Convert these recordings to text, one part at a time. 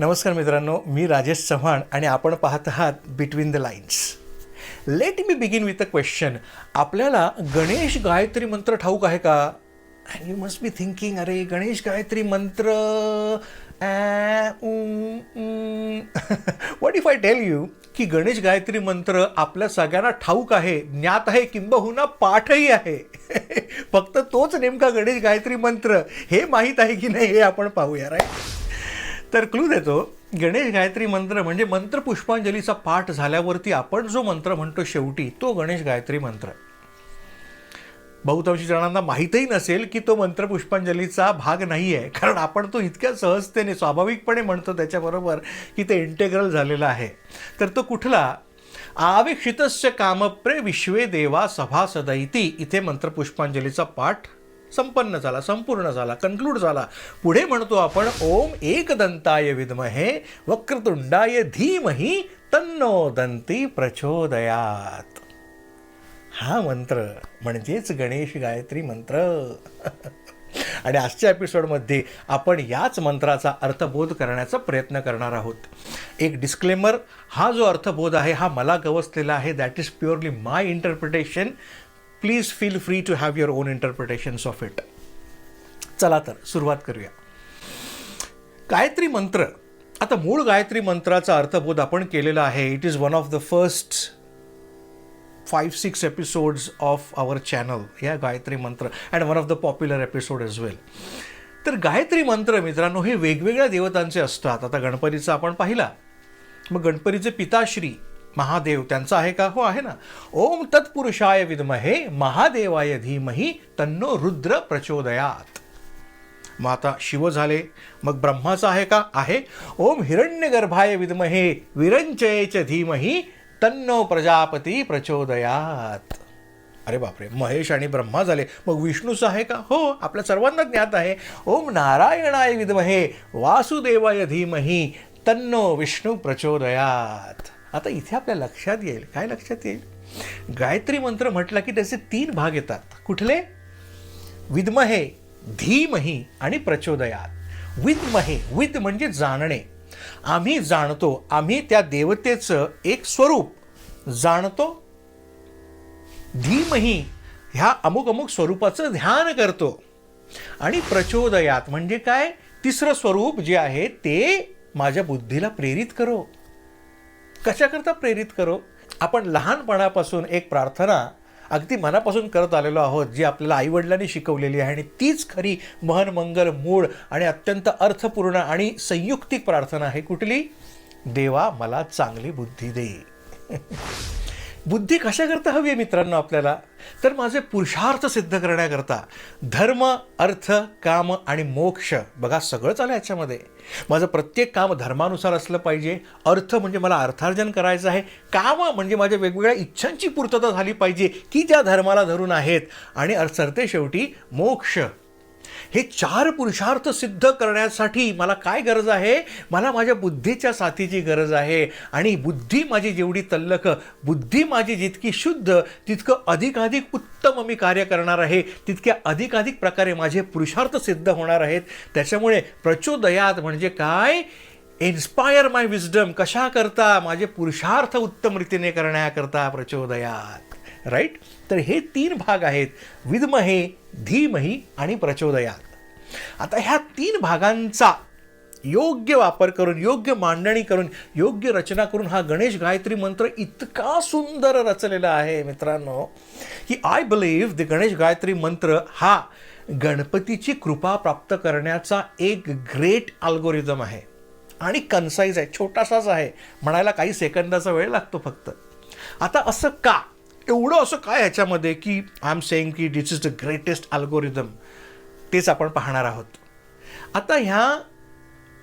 नमस्कार मित्रांनो मी राजेश चव्हाण आणि आपण पाहत आहात between the lines let me begin with a question आपल्याला गणेश गायत्री मंत्र ठाऊक आहे का? And you must be thinking अरे Ganesh Gayatri mantra what if I tell you की गणेश गायत्री मंत्र आपल्या सगळ्यांना ठाऊक आहे ज्ञात आहे किंबहुना पाठही आहे? फक्त तोच नेमका गणेश गायत्री मंत्र हे माहीत आहे की नाही हे आपण पाहूया राईट तर क्लू देतो गणेश गायत्री मंत्र म्हणजे मंत्र पुष्पांजलीचा पाठ झाल्यावरती आपण जो मंत्र म्हणतो शेवटी तो गणेश गायत्री मंत्र. बहुतांशी जणांना माहीतही नसेल की तो मंत्र पुष्पांजलीचा भाग नाही आहे कारण आपण तो इतक्या सहजतेने स्वाभाविकपणे म्हणतो त्याच्याबरोबर की ते इंटेग्रल झालेला आहे. तर तो कुठला? आवेक्षितस्य कामप्रे विश्वे देवा सभासदैती इथे मंत्र पुष्पांजलीचा पाठ संपन्न झाला संपूर्ण झाला कन्क्लूड झाला. पुढे म्हणतो आपण ओम एकदंताय विद्महे वक्रतुंडाय धीमही तन्नो दंती प्रचोदयात. हा मंत्र म्हणजेच गणेश गायत्री मंत्र. आणि आजच्या एपिसोडमध्ये आपण याच मंत्राचा अर्थबोध करण्याचा प्रयत्न करणार आहोत. एक डिस्क्लेमर हा जो अर्थबोध आहे हा मला गवसलेला आहे. That is purely my interpretation please feel free to have your own interpretations of it चला तर सुरुवात करूया. गायत्री मंत्र. आता मूळ गायत्री मंत्राचा अर्थबोध आपण केलेला आहे. It is one of the first five six episodes of our channel या गायत्री मंत्र. And one of the popular episode is well तर गायत्री मंत्र मित्रांनो हे वेगवेगळ्या देवतांचे असतात. आता गणपतीचा आपण पाहिला. मग गणपतीचे पिताश्री महादेव त्यांचा आहे का? हो आहे ना. ओम तत्पुरुषाय विद्महे महादेवाय धीमही तन्नो रुद्र प्रचोदयात. मग आता शिव झाले. मग ब्रह्माचा आहे का? आहे. ओम हिरण्यगर्भाय विद्महे विरंचयेच धीमही तन्नो प्रजापती प्रचोदयात. अरे बापरे महेश आणि ब्रह्मा झाले. मग विष्णूचं आहे का? हो आपल्या सर्वांना ज्ञात आहे. ओम नारायणाय विद्महे वासुदेवाय धीमही तन्नो विष्णू प्रचोदयात. आता इथे आपल्या लक्षात येईल. काय लक्षात येईल? गायत्री मंत्र म्हटला की त्याचे तीन भाग येतात. कुठले? विद्महे धीमही आणि प्रचोदयात. विद्महे विद म्हणजे जाणणे. आम्ही जाणतो आम्ही त्या देवतेचं एक स्वरूप. जाणतो धीमही ह्या अमुक अमुक स्वरूपाचं ध्यान करतो. आणि प्रचोदयात म्हणजे काय? तिसरं स्वरूप जे आहे ते माझ्या बुद्धीला प्रेरित करो. कशाकरता प्रेरित करो? आपण लहानपणापासून एक प्रार्थना अगदी मनापासून करत आलेलो आहोत जी आपल्याला आईवडिलांनी शिकवलेली आहे. आणि तीच खरी महन मंगल मूळ आणि अत्यंत अर्थपूर्ण आणि संयुक्तिक प्रार्थना आहे. कुठली? देवा मला चांगली बुद्धी दे. बुद्धी कशाकरता हवी आहे मित्रांनो आपल्याला? तर माझे पुरुषार्थ सिद्ध करण्याकरता धर्म अर्थ काम आणि मोक्ष बघा सगळंच आलं याच्यामध्ये. माझं प्रत्येक काम धर्मानुसार असलं पाहिजे. अर्थ म्हणजे मला अर्थार्जन करायचं आहे. काम म्हणजे माझ्या वेगवेगळ्या इच्छांची पूर्तता झाली पाहिजे की ज्या धर्माला धरून आहेत. आणि अर्थ सरते शेवटी मोक्ष. हे चार पुरुषार्थ सिद्ध करण्यासाठी मला काय गरज आहे? मला माझ्या बुद्धीच्या साथीची गरज आहे. आणि बुद्धी माझी जेवढी तल्लख बुद्धी माझी जितकी शुद्ध तितकं अधिकाधिक उत्तम मी कार्य करणार आहे. तितक्या अधिकाधिक प्रकारे माझे पुरुषार्थ सिद्ध होणार आहेत. त्याच्यामुळे प्रचोदयात म्हणजे काय? इन्स्पायर माय विजडम कशा करता माझे पुरुषार्थ उत्तम रीतीने करण्याकरता प्रचोदयात. राईट? तर हे तीन भाग आहेत विद्महे धीमही आणि प्रचोदयात. आता ह्या तीन भागांचा योग्य वापर करून योग्य मांडणी करून योग्य रचना करून हा गणेश गायत्री मंत्र इतका सुंदर रचलेला आहे मित्रांनो की I believe the Ganesh Gayatri mantra हा गणपतीची कृपा प्राप्त करण्याचा एक ग्रेट अल्गोरिझम आहे. आणि कन्साईज आहे छोटासाच आहे. म्हणायला काही सेकंदाचा वेळ लागतो फक्त. आता असं का एवढं असं काय ह्याच्यामध्ये की आय एम सेईंग की this is the greatest algorithm तेच आपण पाहणार आहोत. आता ह्या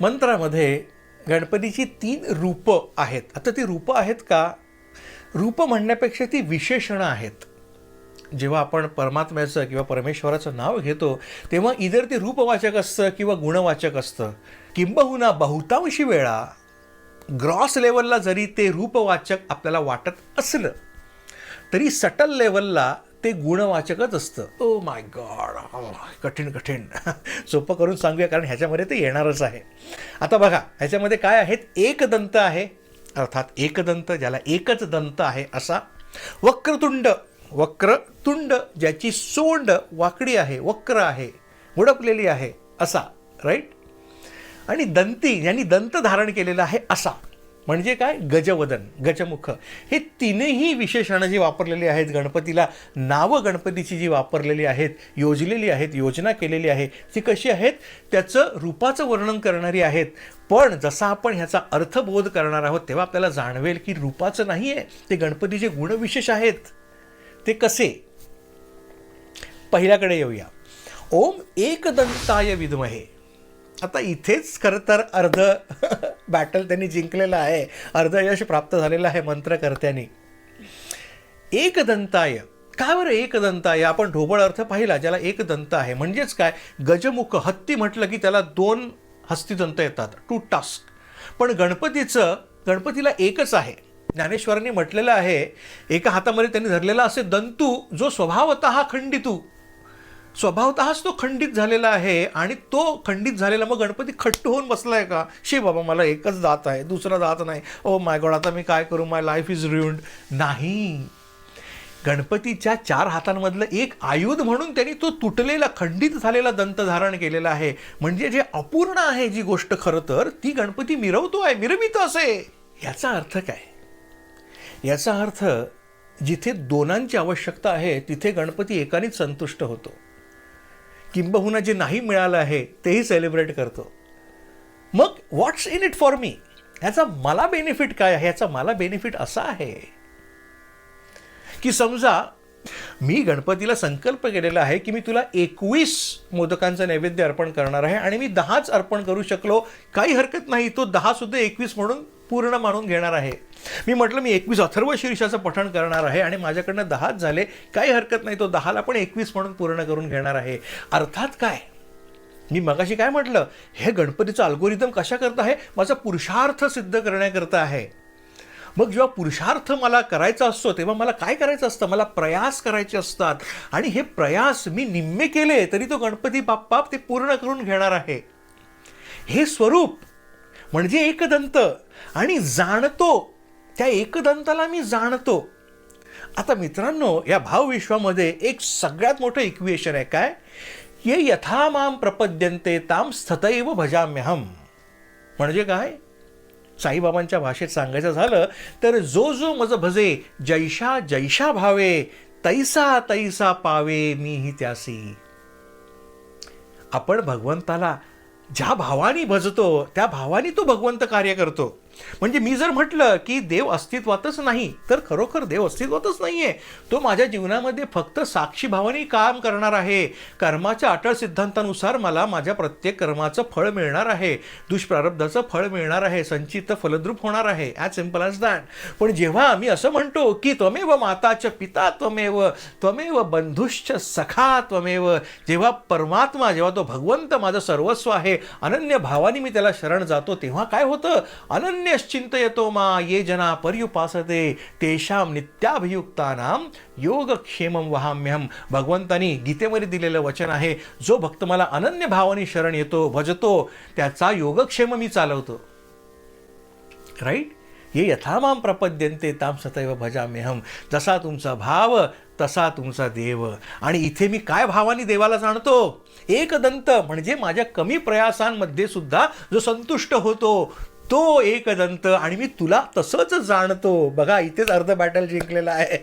मंत्रामध्ये गणपतीची तीन रूपं आहेत. आता ती रूपं आहेत का? रूपं म्हणण्यापेक्षा ती विशेषणं आहेत. जेव्हा आपण परमात्म्याचं किंवा परमेश्वराचं नाव घेतो तेव्हा इतर ते रूपवाचक असतं किंवा गुणवाचक असतं. किंबहुना बहुतांशी वेळा ग्रॉस लेवलला जरी ते रूपवाचक आपल्याला वाटत असलं तरी सटल लेवलला ते गुणवाचकच असतं. ओ माय गॉड कठीण कठीण. सोपं करून सांगूया कारण ह्याच्यामध्ये ते येणारच आहे. आता बघा ह्याच्यामध्ये काय आहेत? एक दंत आहे अर्थात एकदंत ज्याला एकच दंत आहे असा. वक्रतुंड वक्रतुंड ज्याची सोंड वाकडी आहे वक्र आहे मुडपलेली आहे असा राईट आणि दंती यांनी दंत धारण केलेला आहे असा. म्हणजे काय? गजवदन गजमुख. हे तीनही विशेषणं जी वापरलेली आहेत. गणपतीला नावं गणपतीची जी वापरलेली आहेत योजलेली आहेत योजना केलेली आहे ती कशी आहेत? त्याचं रूपाचं वर्णन करणारी आहेत. पण जसा आपण ह्याचा अर्थबोध करणार आहोत तेव्हा आपल्याला जाणवेल की रूपाचं नाही आहे ते गणपतीचे गुणविशेष आहेत. ते कसे? पहिल्याकडे येऊया. ओम एकदंताय विद्महे. आता इथेच खरं तर अर्ध बॅटल त्यांनी जिंकलेलं आहे. अर्ध यश प्राप्त झालेलं आहे मंत्रकर्त्यांनी. एकदंताय. काय बरं एकदंताय? आपण ढोबळ अर्थ पाहिला ज्याला एक दंत आहे. म्हणजेच काय? गजमुख हत्ती म्हटलं की त्याला दोन हस्तिदंत येतात. टू टास्क पण गणपतीचं गणपतीला एकच आहे. ज्ञानेश्वरांनी म्हटलेलं आहे एका हातामध्ये त्यांनी धरलेला असे दंतू जो स्वभावत खंडितू स्वभावतःच तो खंडित झालेला आहे आणि तो खंडित झालेला मग गणपती खट्ट होऊन बसलाय का? शे बाबा मला एकच जात आहे दुसरा जात नाही. ओ माय गॉड आता मी काय करू? माय लाईफ इज रुइंड नाही. गणपतीच्या चार हातांमधलं एक आयुध म्हणून त्यांनी तो तुटलेला खंडित झालेला दंत धारण केलेला आहे. म्हणजे जे अपूर्ण आहे जी गोष्ट खरं तर ती गणपती मिरवतो आहे मिरवित असे. याचा अर्थ काय? याचा अर्थ जिथे दोनांची आवश्यकता आहे तिथे गणपती एकानेच संतुष्ट होतो. किंबहुना जे नाही मिळालं आहे तेही सेलिब्रेट करतो. मग what's in it for me ह्याचा मला बेनिफिट काय आहे? ह्याचा मला बेनिफिट असा आहे. की समजा मी गणपतीला संकल्प केलेला आहे की मी तुला एकवीस मोदकांचं नैवेद्य अर्पण करणार आहे आणि मी दहाच अर्पण करू शकलो. काही हरकत नाही तो दहासुद्धा एकवीस म्हणून पूर्ण मानून घेणार आहे. मी म्हटलं मी एकवीस अथर्व शीर्षाचं पठण करणार आहे आणि माझ्याकडनं दहाच झाले. काही हरकत नाही तो दहाला पण एकवीस म्हणून पूर्ण करून घेणार आहे. अर्थात काय? मी मगाशी काय म्हटलं? हे गणपतीचं अल्गोरिदम कशा करता आहे? माझा पुरुषार्थ सिद्ध करण्याकरता आहे. मग जेव्हा पुरुषार्थ मला करायचा असतो तेव्हा मला काय करायचं असतं? मला प्रयास करायचे असतात. आणि हे प्रयास मी निम्मे केले तरी तो गणपती बाप्पा ते पूर्ण करून घेणार आहे. हे स्वरूप म्हणजे एकदंत. आणि जाणतो त्या एकदंताला मी जाणतो. आता मित्रांनो या भावविश्वामध्ये एक सगळ्यात मोठं इक्वेशन आहे काय? ये यथा माम प्रपद्यन्ते ताम स्थतैव भजाम्यहम. म्हणजे काय? साईबाबांच्या भाषेत सांगायचं झालं तर जो जो मज भजे जैशा जैशा भावे तैसा तैसा पावे मीही त्यासी. आपण भगवंताला ज्या भावानी भजतो त्या भावानी तो भगवंत कार्य करतो. म्हणजे मी जर म्हटलं की देव अस्तित्वातच नाही तर खरोखर देव अस्तित्वातच नाही आहे तो माझ्या जीवनामध्ये फक्त साक्षीभावाने काम करणार आहे. कर्माच्या अटळ सिद्धांतानुसार मला माझ्या प्रत्येक कर्माचं फळ मिळणार आहे. दुष्प्रारब्धाचं फळ मिळणार आहे. संचित फलद्रूप होणार आहे. ॲज सिंपल ॲज दॅट पण जेव्हा आम्ही असं म्हणतो की त्वमेव माताच पिता त्वमेव त्वमेव बंधुश्च सखा त्वमेव जेव्हा परमात्मा जेव्हा तो भगवंत माझं सर्वस्व आहे अनन्य भावानी मी त्याला शरण जातो तेव्हा काय होतं? अनन्य अनन्यश्चिंतयतो मा ये जना पर्युपासते तेषां नित्याभियुक्तानां योगक्षेमं वहाम्यहम भगवंतानी गीतेमध्ये दिलेलं वचन आहे जो भक्त मला अनन्य भावानी शरण येतो भजतो त्याचा योगक्षेम मी चालवतो. राईट ये यथामाम प्रपद्यन्ते ताम सतैव भजाम्यहम जसा तुमचा भाव तसा तुमचा देव। आणि इथे मी काय भावाने देवाला जाणतो? एकदंत म्हणजे माझ्या कमी प्रयासांमध्ये सुद्धा जो संतुष्ट होतो तो एक दंत आणि मी तुला तसंच जाणतो. बघा इथेच अर्ध बॅटल जिंकलेला आहे.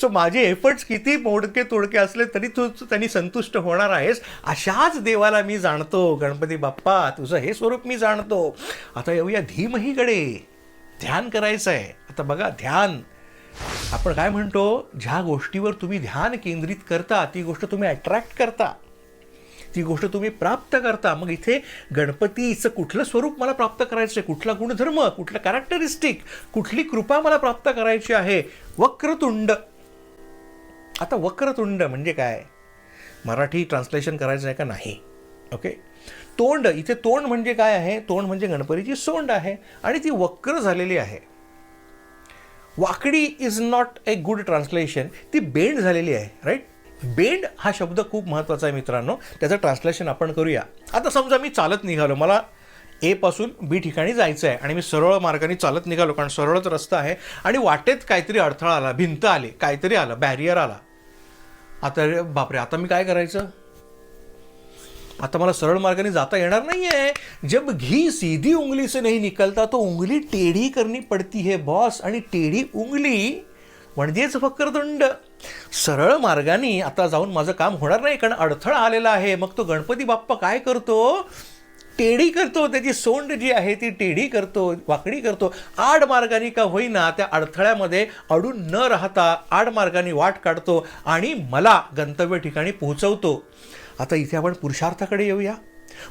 सो माझे एफर्ट्स किती मोडके तोडके असले तरी तू त्यांनी संतुष्ट होणार आहेस. अशाच देवाला मी जाणतो. गणपती बाप्पा तुझं हे स्वरूप मी जाणतो. आता येऊया धीमहीकडे. ध्यान करायचं आहे आता बघा ध्यान. आपण काय म्हणतो? ज्या गोष्टीवर तुम्ही ध्यान केंद्रित करता ती गोष्ट तुम्ही अट्रॅक्ट करता. ती गोष्ट तुम्ही प्राप्त करता. मग इथे गणपतीचं कुठलं स्वरूप मला प्राप्त करायचं आहे? कुठला गुणधर्म कुठलं कॅरेक्टरिस्टिक कुठली कृपा मला प्राप्त करायची आहे? वक्रतुंड. आता वक्रतुंड म्हणजे काय? मराठी ट्रान्सलेशन करायचं आहे का? नाही. ओके तोंड. इथे तोंड म्हणजे काय आहे? तोंड म्हणजे गणपतीची सोंड आहे आणि ती वक्र झालेली आहे. वाकडी is not a good translation ती बेंड झालेली आहे राईट बेंड हा शब्द खूप महत्त्वाचा आहे मित्रांनो. त्याचं ट्रान्सलेशन आपण करूया. आता समजा मी चालत निघालो. मला ए पासून बी ठिकाणी जायचं आहे आणि मी सरळ मार्गाने चालत निघालो कारण सरळच रस्ता आहे आणि वाटेत काहीतरी अडथळा आला भिंत आली काहीतरी आलं बॅरियर आला. आता बापरे आता मी काय करायचं? आता मला सरळ मार्गाने जाता येणार नाही आहे जब घी सीधी उंगली से नाही निकलता तो उंगली टेढ़ी करणी पडती है बॉस आणि टेढ़ी उंगली म्हणजेच फक्रदंड सरळ मार्गाने आता जाऊन माझं काम होणार नाही कारण अडथळा आलेला आहे. मग तो गणपती बाप्पा काय करतो? टेढी करतो. त्याची सोंड जी आहे ती टेढी करतो वाकडी करतो. आड मार्गाने का होईना त्या अडथळ्यामध्ये अडून न राहता आड मार्गाने वाट काढतो आणि मला गंतव्य ठिकाणी पोहोचवतो. आता इथे आपण पुरुषार्थाकडे येऊया.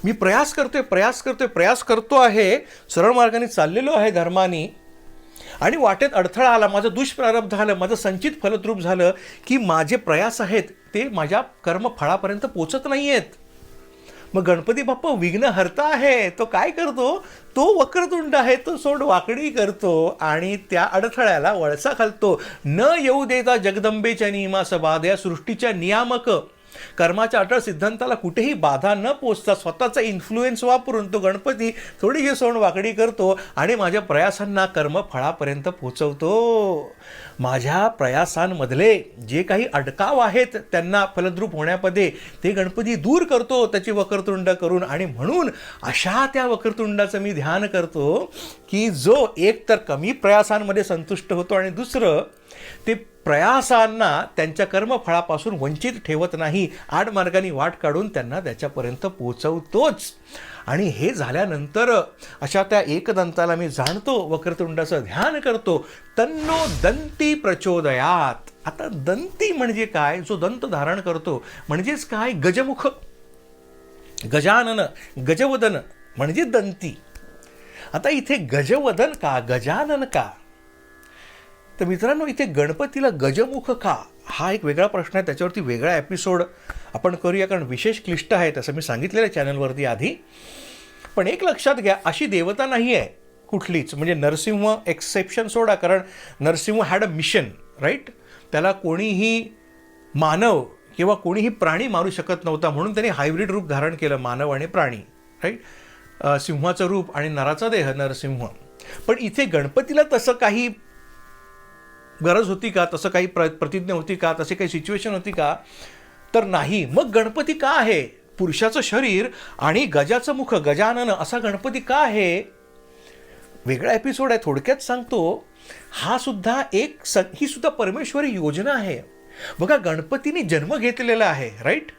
मी प्रयास करतोय प्रयास करतोय प्रयास करतो आहे. सरळ मार्गाने चाललेलो आहे धर्मानी. आणि वाटेत अडथळा आला माझं दुष्प्रारब्ध झालं माझं संचित फलद्रूप झालं की माझे प्रयास आहेत ते माझ्या कर्मफळापर्यंत पोचत नाही आहेत मग गणपती बाप्पा विघ्न हरता आहे तो काय करतो? तो वक्रतुंड आहे तो सोड वाकडी करतो आणि त्या अडथळ्याला वळसा घालतो. न येऊ देता जगदंबेच्या नियमास या सृष्टीच्या नियामक. कर्माच्या अटळ सिद्धांताला कुठेही बाधा न पोचता स्वतःचा इन्फ्लुएन्स वापरून तो गणपती थोडीशी सोन वाकडी करतो आणि माझ्या प्रयासांना कर्मफळापर्यंत पोचवतो. माझ्या प्रयासांमधले जे काही अडकाव आहेत त्यांना फलद्रूप होण्यामध्ये ते गणपती दूर करतो त्याची वक्रतुंड करून आणि म्हणून अशा त्या वक्रतुंडाचं मी ध्यान करतो की जो एक तर कमी प्रयासांमध्ये संतुष्ट होतो आणि दुसरं ते प्रयासांना त्यांच्या कर्मफळापासून वंचित ठेवत नाही आडमार्गाने वाट काढून त्यांना त्याच्यापर्यंत पोचवतोच आणि हे झाल्यानंतर अशा त्या एकदंताला मी जाणतो वक्रतुंडाचं ध्यान करतो तन्नो दंती प्रचोदयात. आता दंती म्हणजे काय? जो दंत धारण करतो म्हणजेच काय? गजमुख. गजानन गजवदन म्हणजे दंती. आता इथे गजवदन का गजानन का? तर मित्रांनो इथे गणपतीला गजमुख का? हा एक वेगळा प्रश्न आहे. त्याच्यावरती वेगळा एपिसोड आपण करूया कारण विशेष क्लिष्ट आहे तसं मी सांगितलेलं आहे चॅनलवरती आधी. पण एक लक्षात घ्या अशी देवता नाही आहे कुठलीच. म्हणजे नरसिंह एक्सेप्शन सोडा कारण Narasimha had a mission right त्याला कोणीही मानव किंवा कोणीही प्राणी मारू शकत नव्हता म्हणून त्यांनी हायब्रिड रूप धारण केलं मानव आणि प्राणी राईट सिंहाचं रूप आणि नराचा देह नरसिंह. पण इथे गणपतीला तसं काही गरज होती का? तसं काही प्र प्रतिज्ञा होती का? तशी काही सिच्युएशन होती का? तर नाही. मग गणपती का आहे? पुरुषाचं शरीर आणि गजाचं मुख गजानन असा गणपती का आहे? वेगळा एपिसोड आहे. थोडक्यात सांगतो. हा सुद्धा एक स ही सुद्धा परमेश्वरी योजना आहे. बघा गणपतीने जन्म घेतलेला आहे राईट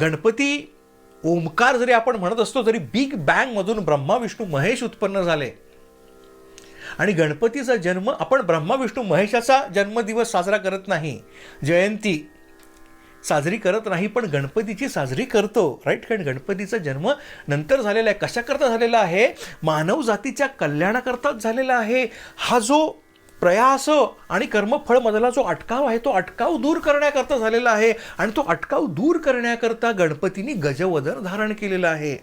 गणपती ओंकार जरी आपण म्हणत असतो तरी बिग बँगमधून ब्रह्मा विष्णू महेश उत्पन्न झाले. आणि गणपतीचा जन्म आपण ब्रह्मा विष्णू महेशाचा जन्मदिवस साजरा करत नाही. जयंती साजरी करत नाही पण गणपतीची साजरी करतो. राईट कारण गणपतीचा जन्म नंतर झालेला आहे. कशाकरता झालेला आहे? मानवजातीच्या कल्याणाकरताच झालेला आहे. हा जो प्रयास आणि कर्मफळमधला जो अटकाव आहे तो अटकाव दूर करण्याकरता झालेला आहे आणि तो अटकाव दूर करण्याकरता गणपतींनी गजवदन धारण केलेलं आहे.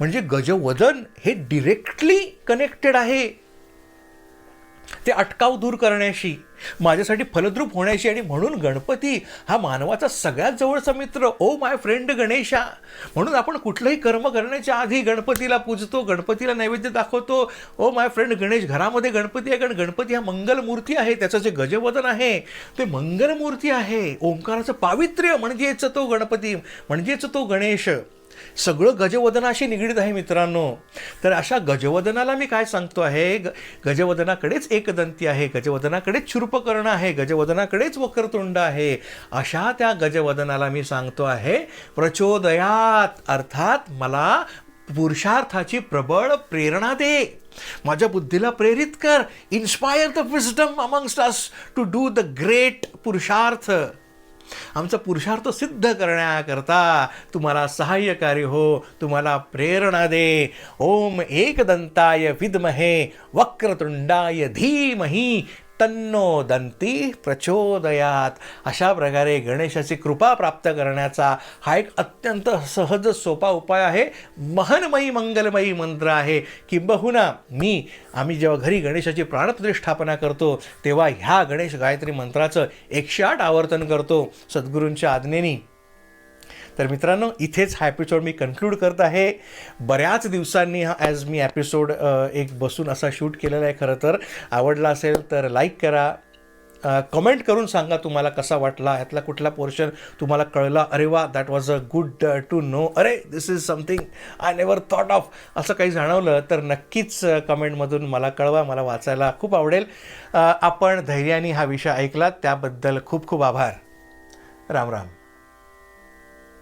म्हणजे गजवदन हे डिरेक्टली कनेक्टेड आहे. ते अटकाव दूर करण्याशी माझ्यासाठी फलद्रूप होण्याशी आणि म्हणून गणपती हा मानवाचा सगळ्यात जवळचा मित्र. Oh my friend Ganesha. म्हणून आपण कुठलंही कर्म करण्याच्या आधी गणपतीला पूजतो गणपतीला नैवेद्य दाखवतो. ओ माय फ्रेंड गणेश घरामध्ये गणपती आहे कारण गणपती हा मंगलमूर्ती आहे त्याचं जे गजवदन आहे ते मंगलमूर्ती आहे. ओंकाराचं पावित्र्य म्हणजेच तो गणपती म्हणजेच तो गणेश. सगळं गजवदनाशी निगडीत आहे मित्रांनो. तर अशा गजवदनाला मी काय सांगतो आहे? ग गजवदनाकडेच एकदंती आहे गजवदनाकडेच क्षुर्पकर्ण आहे गजवदनाकडेच वक्रतुंड आहे. अशा त्या गजवदनाला मी सांगतो आहे प्रचोदयात. अर्थात मला पुरुषार्थाची प्रबळ प्रेरणा दे. माझ्या बुद्धीला प्रेरित कर. Inspire the wisdom amongst us to do the great purusharth. आमचा पुरुषार्थ सिद्ध करण्याकरता तुम्हाला सहाय्यकारी हो तुम्हाला प्रेरणा दे. ओम एकदंताय विद्महे वक्रतुंडाय धीमही तन्नो दंती प्रचोदयात. अशा प्रकारे गणेशाची कृपा प्राप्त करण्याचा हा एक अत्यंत सहज सोपा उपाय आहे. महनमयी मंगलमयी मंत्र आहे किंबहुना मी आम्ही जेव्हा घरी गणेशाची प्राणप्रतिष्ठापना करतो तेव्हा ह्या गणेश गायत्री मंत्राचं एकशे आठ आवर्तन करतो. सद्गुरूंच्या आज्ञेनी तर मित्रांनो इथेच हा एपिसोड मी कन्क्लूड करत आहे. बऱ्याच दिवसांनी हा ॲज मी एपिसोड एक बसून असा शूट केलेला आहे खरं तर. आवडला असेल तर लाईक करा. कमेंट करून सांगा तुम्हाला कसा वाटला यातला कुठला पोर्शन तुम्हाला कळला. अरे वा that was a good to know अरे this is something I never thought of असं काही जाणवलं तर नक्कीच कमेंटमधून मला कळवा मला वाचायला खूप आवडेल. आपण धैर्याने हा विषय ऐकला. त्याबद्दल खूप खूप आभार. राम राम.